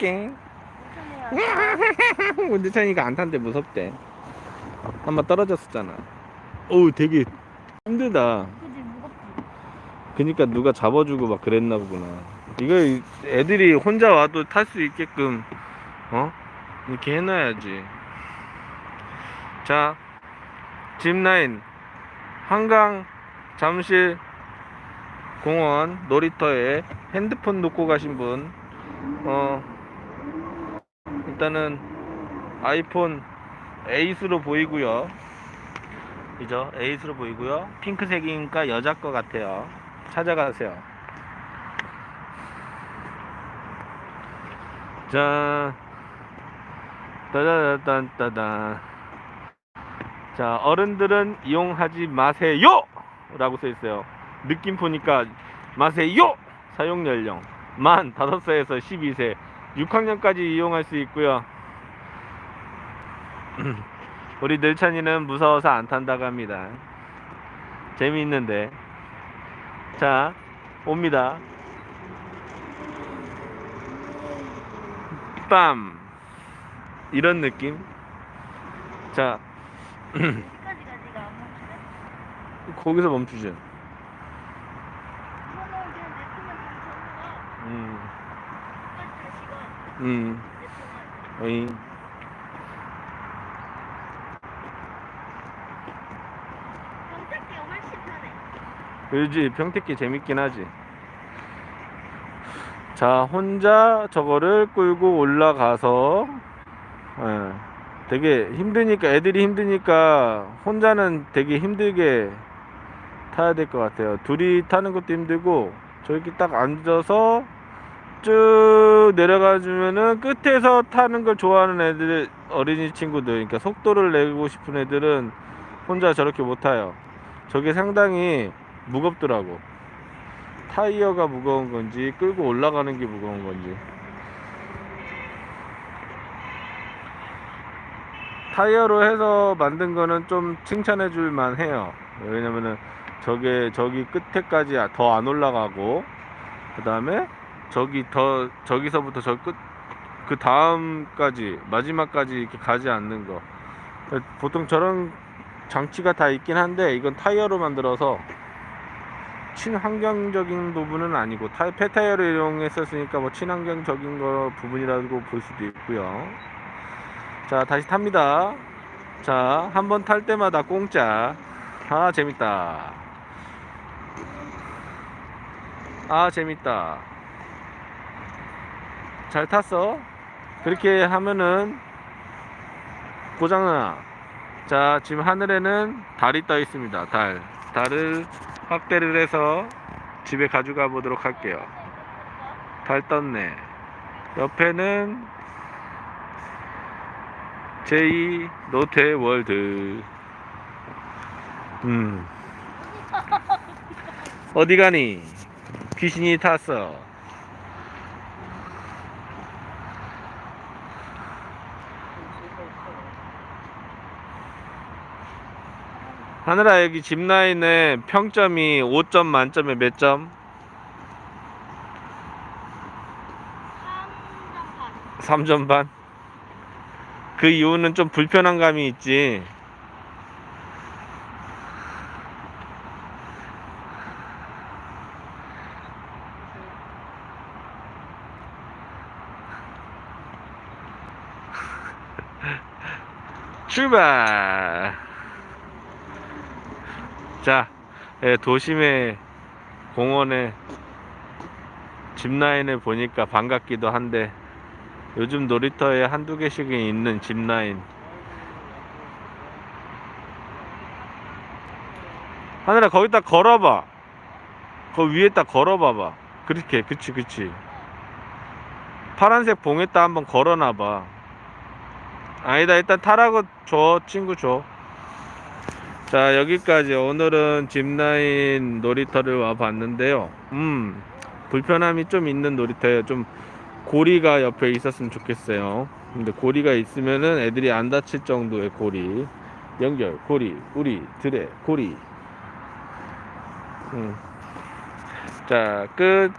탈게. 운전차니까 안 탄데 무섭대. 한 번 떨어졌었잖아. 어우, 되게 힘들다. 그지 무겁지. 그니까 누가 잡아주고 막 그랬나 보구나. 이거 애들이 혼자 와도 탈 수 있게끔, 어? 이렇게 해놔야지. 자, 짚라인, 한강, 잠실, 공원, 놀이터에 핸드폰 놓고 가신 분, 어, 일단은 아이폰 8으로 보이고요. 그죠? 8으로 보이고요. 핑크색이니까 여자 거 같아요. 찾아가세요. 자, 따다다단따단. 자, 어른들은 이용하지 마세요! 라고 써 있어요. 느낌 보니까 마세요! 사용 연령 만 5세에서 12세 6학년까지 이용할 수 있고요. 우리 늘찬이는 무서워서 안 탄다고 합니다. 재미있는데. 자, 옵니다. 빰! 이런 느낌. 자. 거기서 멈추죠. 음, 음, 편해. 그지 평택기 재밌긴 하지. 자, 혼자 저거를 끌고 올라가서, 예, 되게 힘드니까, 애들이 힘드니까, 혼자는 되게 힘들게 타야 될 것 같아요. 둘이 타는 것도 힘들고, 저렇게 딱 앉아서 쭉 내려가 주면은 끝에서 타는 걸 좋아하는 애들, 어린이 친구들, 그러니까 속도를 내고 싶은 애들은 혼자 저렇게 못 타요. 저게 상당히 무겁더라고. 타이어가 무거운 건지 끌고 올라가는 게 무거운 건지. 타이어로 해서 만든 거는 좀 칭찬해 줄 만해요. 왜냐면은 저게 저기 끝에까지 더 안 올라가고 그 다음에 저기 더 저기서부터 저 끝 그 다음까지 마지막까지 이렇게 가지 않는 거. 보통 저런 장치가 다 있긴 한데 이건 타이어로 만들어서 친환경적인 부분은 아니고 타, 폐타이어를 이용했었으니까 뭐 친환경적인 거 부분이라고 볼 수도 있고요. 자 다시 탑니다. 자 한 번 탈 때마다 공짜. 아 재밌다. 아 재밌다. 잘 탔어. 그렇게 하면은 고장나. 자, 지금 하늘에는 달이 떠 있습니다. 달. 달을 확대를 해서 집에 가져가 보도록 할게요. 달 떴네. 옆에는 제2 노태 월드. 음. 어디 가니? 귀신이 탔어. 하늘아 여기 짚라인의 평점이 5점 만점에 몇 점? 3점 반. 3점 반? 그 이유는 좀 불편한 감이 있지 출발 자 예, 도심의 공원에 짚라인을 보니까 반갑기도 한데 요즘 놀이터에 한두 개씩은 있는 짚라인. 하늘아 거기다 걸어봐. 거 위에다 걸어봐봐. 그렇게 그치 그치. 파란색 봉에다 한번 걸어놔봐. 아니다 일단 타라고 줘 친구 줘 자 여기까지. 오늘은 짚라인 놀이터를 와 봤는데요. 음 불편함이 좀 있는 놀이터예요. 좀 고리가 옆에 있었으면 좋겠어요. 근데 고리가 있으면은 애들이 안 다칠 정도의 고리. 연결 고리 우리 드레 고리. 음. 자끝